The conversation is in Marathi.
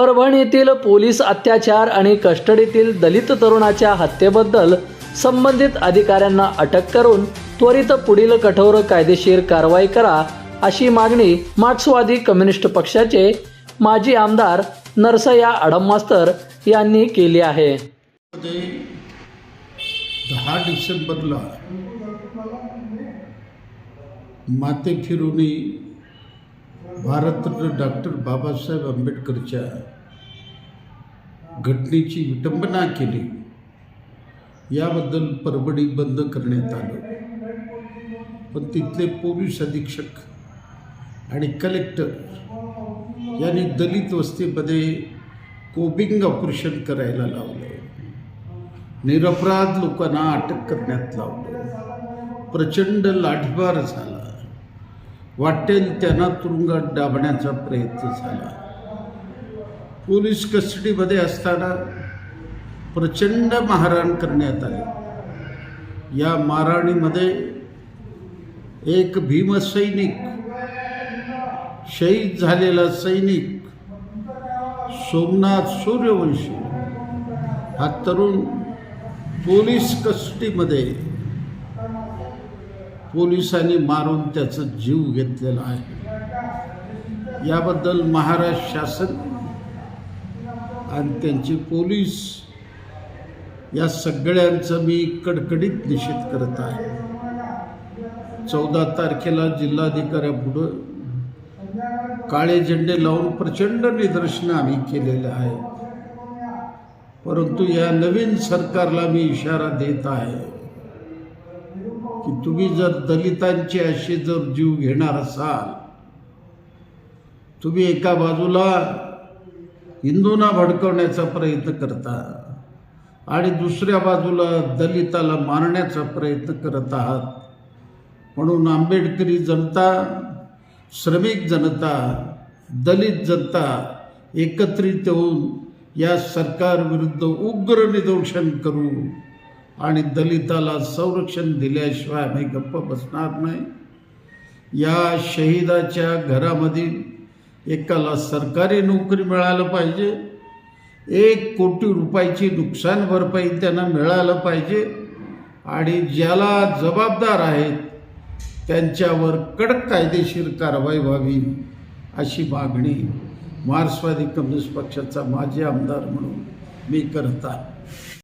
परभणीतील पोलीस अत्याचार आणि कस्टडीतील दलित तरुणाच्या हत्येबद्दल संबंधित अधिकाऱ्यांना अटक करून त्वरित पुढील कठोर कायदेशीर कारवाई करा अशी मागणी मार्क्सवादी कम्युनिस्ट पक्षाचे माजी आमदार नरसया आडममास्तर यांनी केली आहे. दहा डिसेंबरला माते फिरुनी भारतरत्न डॉक्टर बाबासाहेब आंबेडकरच्या घटनेची विटंबना केली. याबद्दल परभणी बंद करण्यात आलं. पण तिथले पोलीस अधीक्षक आणि कलेक्टर यांनी दलित वस्तीमध्ये कोबिंग ऑपरेशन करायला लावलं. निरपराध लोकांना अटक करण्यात लावलं. प्रचंड लाठीबार झाला. वाटेल त्यांना तुरुंगात डाबण्याचा प्रयत्न झाला. पोलीस कस्टडीमध्ये असताना प्रचंड मारहाण करण्यात आले. या मारहाणीमध्ये एक भीमसैनिक शहीद झालेला सैनिक सोमनाथ सूर्यवंशी हा तरुण पोलीस कस्टडीमध्ये पोलिसांनी मारून त्याचा जीव घेतलेला आहे. याबद्दल महाराष्ट्र शासन आणि त्यांचे पोलीस या सगळ्यांचं मी कडकडीत निषेध करत आहे. चौदा तारखेला जिल्हाधिकाऱ्यापुढं काळे झेंडे लावून प्रचंड निदर्शनं आम्ही केलेले आहे. परंतु या नवीन सरकारला मी इशारा देत आहे. की तुम्ही जर दलितांचे असे जर जीव घेणार असाल तुम्ही एका बाजूला हिंदूंना भडकवण्याचा प्रयत्न करता आणि दुसऱ्या बाजूला दलिताला मारण्याचा प्रयत्न करत आहात. म्हणून आंबेडकरी जनता श्रमिक जनता दलित जनता एकत्रित होऊन या सरकारविरुद्ध उग्र निदर्शन करू. आणि दलिताला संरक्षण दिल्याशिवाय आम्ही गप्प बसणार नाही. या शहीदाच्या घरामधील एकाला सरकारी नोकरी मिळालं पाहिजे. एक कोटी रुपयाची नुकसान भरपाई त्यांना मिळालं पाहिजे. आणि ज्याला जबाबदार आहेत त्यांच्यावर कडक कायदेशीर कारवाई व्हावी अशी मागणी मार्क्सवादी कम्युनिस्ट पक्षाचा माजी आमदार म्हणून मी करत आहे.